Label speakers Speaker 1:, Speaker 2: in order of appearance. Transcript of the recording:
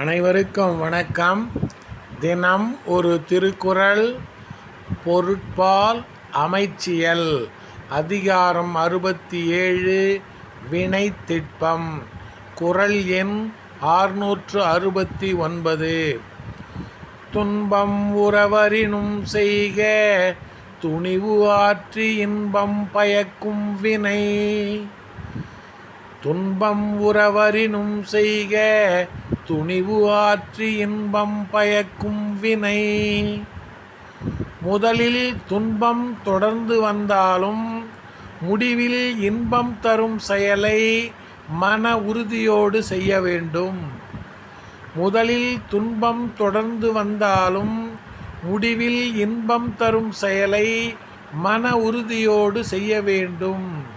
Speaker 1: அனைவருக்கும் வணக்கம். தினம் ஒரு திருக்குறள் பொருட்பால் அமைச்சியல் அதிகாரம் அறுபத்தி ஏழு வினை திட்பம் குறள் எண் ஆறுநூற்று அறுபத்தி ஒன்பது துன்பம் உறவரினும் செய்க துணிவு ஆற்றி இன்பம் பயக்கும் வினை. துன்பம் உறவரினும் செய்க துணிவு ஆற்றி இன்பம் பயக்கும் வினை. முதலில் துன்பம் தொடர்ந்து வந்தாலும் முடிவில் இன்பம் தரும் செயலை மன உறுதியோடு செய்ய வேண்டும். முதலில் துன்பம் தொடர்ந்து வந்தாலும் முடிவில் இன்பம் தரும் செயலை மன உறுதியோடு செய்ய வேண்டும்.